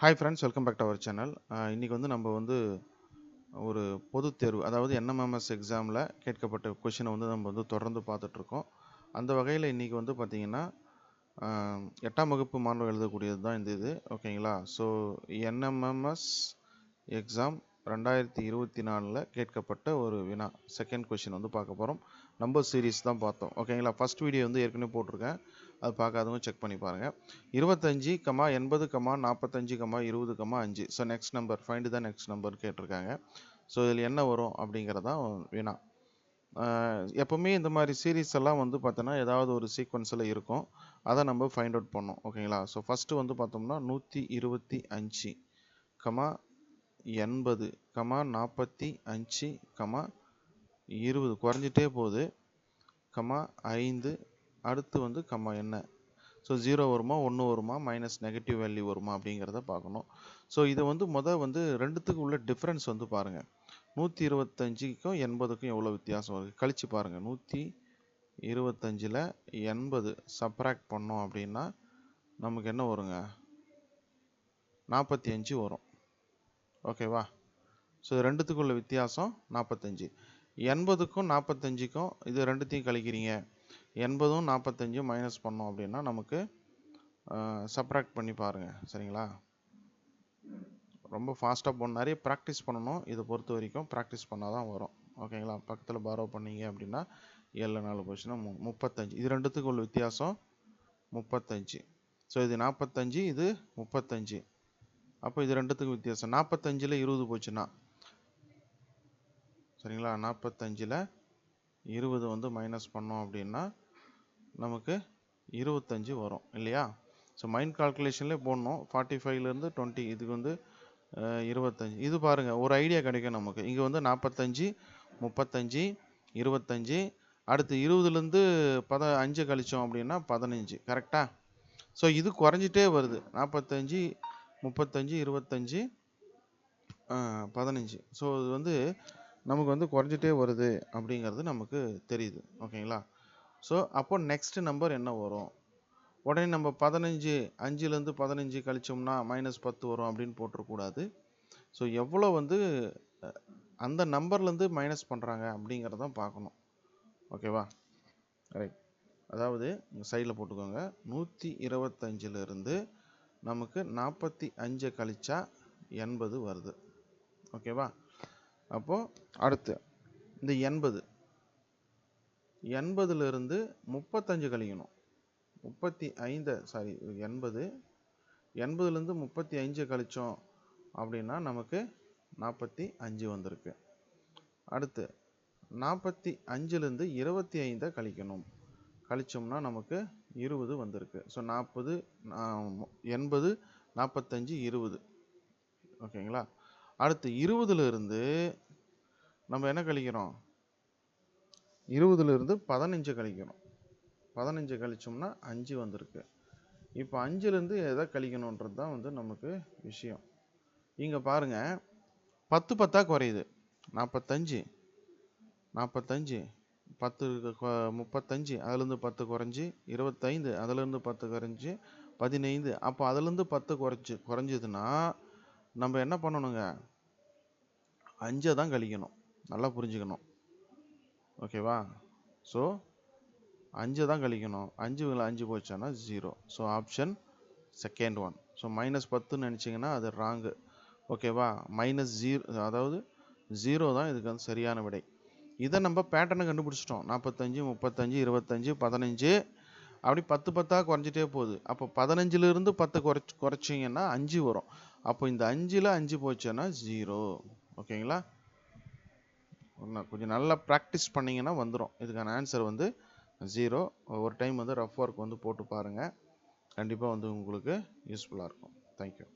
Hi friends welcome back to our channel இன்றைக்கி வந்து நம்ம வந்து ஒரு பொதுத் தேர்வு அதாவது என்எம்எம்எஸ் எக்ஸாமில் கேட்கப்பட்ட கொஷினை வந்து நம்ம வந்து தொடர்ந்து பார்த்துட்ருக்கோம். அந்த வகையில் இன்றைக்கி வந்து பார்த்திங்கன்னா எட்டாம் வகுப்பு மாணவர்கள் எழுதக்கூடியது தான் இந்த இது. ஓகேங்களா ஸோ என்எம்எம்எஸ் எக்ஸாம் ரெண்டாயிரத்தி இருபத்தி நாலில் கேட்கப்பட்ட ஒரு வினா செகண்ட் கொஷின் வந்து பார்க்க போகிறோம் நம்பர் சீரிஸ் தான் பார்த்தோம். ஓகேங்களா ஃபர்ஸ்ட் வீடியோ வந்து ஏற்கனவே போட்டிருக்கேன். அது பார்க்காதவங்க செக் பண்ணி பாருங்கள் இருபத்தஞ்சி கமா எண்பது கமா நாற்பத்தஞ்சு கமா இருபது கமா அஞ்சு. ஸோ நெக்ஸ்ட் நம்பர் ஃபைண்டு தான் நெக்ஸ்ட் நம்பர் கேட்டிருக்காங்க. ஸோ இதில் என்ன வரும் அப்படிங்கிறதான் வினா எப்போவுமே இந்த மாதிரி சீரீஸ் எல்லாம் வந்து பார்த்தோன்னா ஏதாவது ஒரு சீக்வன்ஸில் இருக்கும். அதை நம்ம ஃபைண்ட் அவுட் பண்ணோம் ஓகேங்களா ஸோ ஃபஸ்ட்டு வந்து பார்த்தோம்னா நூற்றி இருபத்தி அஞ்சு கமா எண்பது கமா நாற்பத்தி அஞ்சு கமா இருபது குறைஞ்சிட்டே போகுது. கம்மா ஐந்து அடுத்து வந்து கம்மா என்ன? ஸோ ஜீரோ வருமா ஒன்று வருமா மைனஸ் நெகட்டிவ் வேல்யூ வருமா அப்படிங்கிறத பார்க்கணும். ஸோ இதை வந்து முத வந்து ரெண்டுத்துக்கு உள்ள டிஃப்ரென்ஸ் வந்து பாருங்கள் நூற்றி இருபத்தஞ்சிக்கும் எண்பதுக்கும் எவ்வளோ வித்தியாசம் வருது? கழிச்சு பாருங்கள் நூற்றி இருபத்தஞ்சில் எண்பது சப்ராக்ட் பண்ணோம் அப்படின்னா நமக்கு என்ன வருங்க? நாற்பத்தி அஞ்சு வரும். ஓகேவா ஸோ ரெண்டுத்துக்குள்ள ரெண்டுத்துக்கும் உள்ள வித்தியாசம் நாற்பத்தஞ்சு எண்பதுக்கும் நாற்பத்தஞ்சுக்கும் இது ரெண்டுத்தையும் கழிக்கிறீங்க. எண்பதும் நாற்பத்தஞ்சும் மைனஸ் பண்ணோம் அப்படின்னா நமக்கு சப்ராக்ட் பண்ணி பாருங்கள் சரிங்களா? ரொம்ப ஃபாஸ்ட்டாக போன நிறைய ப்ராக்டிஸ் பண்ணணும். இதை பொறுத்த வரைக்கும் ப்ராக்டிஸ் பண்ணால் தான் வரும். ஓகேங்களா? பக்கத்தில் பாரோ பண்ணீங்க அப்படின்னா ஏழு நாலு போச்சுன்னா மு முப்பத்தஞ்சு. இது ரெண்டுத்துக்கு உள்ள வித்தியாசம் முப்பத்தஞ்சு. ஸோ இது நாற்பத்தஞ்சு இது முப்பத்தஞ்சு. அப்போ இது ரெண்டுத்துக்கும் வித்தியாசம். நாற்பத்தஞ்சில் இருபது போச்சுன்னா சரிங்களா? நாற்பத்தஞ்சில் இருபது வந்து மைனஸ் பண்ணோம் அப்படின்னா நமக்கு இருபத்தஞ்சு வரும் இல்லையா? ஸோ மைண்ட் கால்குலேஷன்லேயே போடணும். ஃபார்ட்டி ஃபைவ்லேருந்து டுவெண்ட்டி இதுக்கு வந்து இருபத்தஞ்சி. இது பாருங்கள் ஒரு ஐடியா கிடைக்கும் நமக்கு. இங்கே வந்து நாற்பத்தஞ்சி முப்பத்தஞ்சு இருபத்தஞ்சி அடுத்து இருபதுலேருந்து பத அஞ்சு கழிச்சோம் அப்படின்னா பதினஞ்சு. கரெக்டாக ஸோ இது குறைஞ்சிட்டே வருது. நாற்பத்தஞ்சு முப்பத்தஞ்சு இருபத்தஞ்சி பதினஞ்சு. ஸோ இது வந்து நமக்கு வந்து குறைஞ்சிட்டே வருது அப்படிங்கிறது நமக்கு தெரியுது. ஓகேங்களா? ஸோ அப்போ நெக்ஸ்ட் நம்பர் என்ன வரும்? உடனே நம்ம பதினஞ்சு அஞ்சுலேருந்து பதினஞ்சு கழிச்சோம்னா மைனஸ் பத்து வரும் அப்படின்னு போட்டுறக்கூடாது ஸோ எவ்வளோ வந்து அந்த நம்பர்லேருந்து மைனஸ் பண்ணுறாங்க அப்படிங்கிறதான் பார்க்கணும். ஓகேவா? ரைட் அதாவது சைடில் போட்டுக்கோங்க. நூற்றி இருபத்தஞ்சிலிருந்து நமக்கு நாற்பத்தி அஞ்சை கழிச்சா எண்பது வருது. ஓகேவா? அப்போது அடுத்து இந்த எண்பது. எண்பதுலேருந்து முப்பத்தஞ்சு கழிக்கணும். முப்பத்தி ஐந்து சாரி எண்பது. எண்பதுலேருந்து முப்பத்தி அஞ்சு கழித்தோம் அப்படின்னா நமக்கு நாற்பத்தி அஞ்சு வந்திருக்கு. அடுத்து நாற்பத்தி அஞ்சுலேருந்து இருபத்தி ஐந்தை கழிக்கணும். கழிச்சோம்னா நமக்கு இருபது வந்திருக்கு. ஸோ நாற்பது எண்பது நாற்பத்தஞ்சு இருபது. ஓகேங்களா? அடுத்து இருபதுல இருந்து நம்ம என்ன கழிக்கிறோம்? இருபதுல இருந்து பதினஞ்சு கழிக்கணும் பதினஞ்சு கழிச்சோம்னா அஞ்சு வந்திருக்கு. இப்போ அஞ்சுலேருந்து எதை கழிக்கணுன்றது தான் வந்து நமக்கு விஷயம். இங்கே பாருங்க. பத்து பத்தாக குறையுது. நாற்பத்தஞ்சு நாற்பத்தஞ்சு பத்து கொ- முப்பத்தஞ்சு. அதுலேருந்து பத்து குறைஞ்சி இருபத்தைந்து. அதுலேருந்து பத்து குறைஞ்சி பதினைந்து. அப்போ அதுலேருந்து பத்து குறைச்சி குறைஞ்சதுன்னா நம்ம என்ன பண்ணணுங்க? அஞ்சை தான் கழிக்கணும். நல்லா புரிஞ்சுக்கணும். ஓகேவா ஸோ அஞ்சை தான் கழிக்கணும். அஞ்சு அஞ்சு போச்சானா zero so option second one so minus பத்துன்னு நினச்சிங்கன்னா அது ராங்கு ஓகேவா மைனஸ் ஜீரோ அதாவது ஜீரோ தான் இதுக்கு வந்து சரியான விடை. இதை நம்ம பேட்டர்னை கண்டுபிடிச்சிட்டோம். நாற்பத்தஞ்சு முப்பத்தஞ்சு இருபத்தஞ்சு பதினஞ்சு. அப்படி பத்து பத்தாக குறைஞ்சிட்டே போகுது. அப்போ பதினஞ்சிலிருந்து பத்து குறைச்சி குறைச்சிங்கன்னா அஞ்சு வரும். அப்போ இந்த அஞ்சில் அஞ்சு போச்சுன்னா ஜீரோ ஓகேங்களா? கொஞ்சம் நல்லா ப்ராக்டிஸ் பண்ணிங்கன்னா வந்துடும் இதுக்கான ஆன்சர் வந்து ஜீரோ ஒரு டைம் வந்து ரஃப் ஒர்க் வந்து போட்டு பாருங்கள் கண்டிப்பாக வந்து உங்களுக்கு யூஸ்ஃபுல்லாக இருக்கும். தேங்க்யூ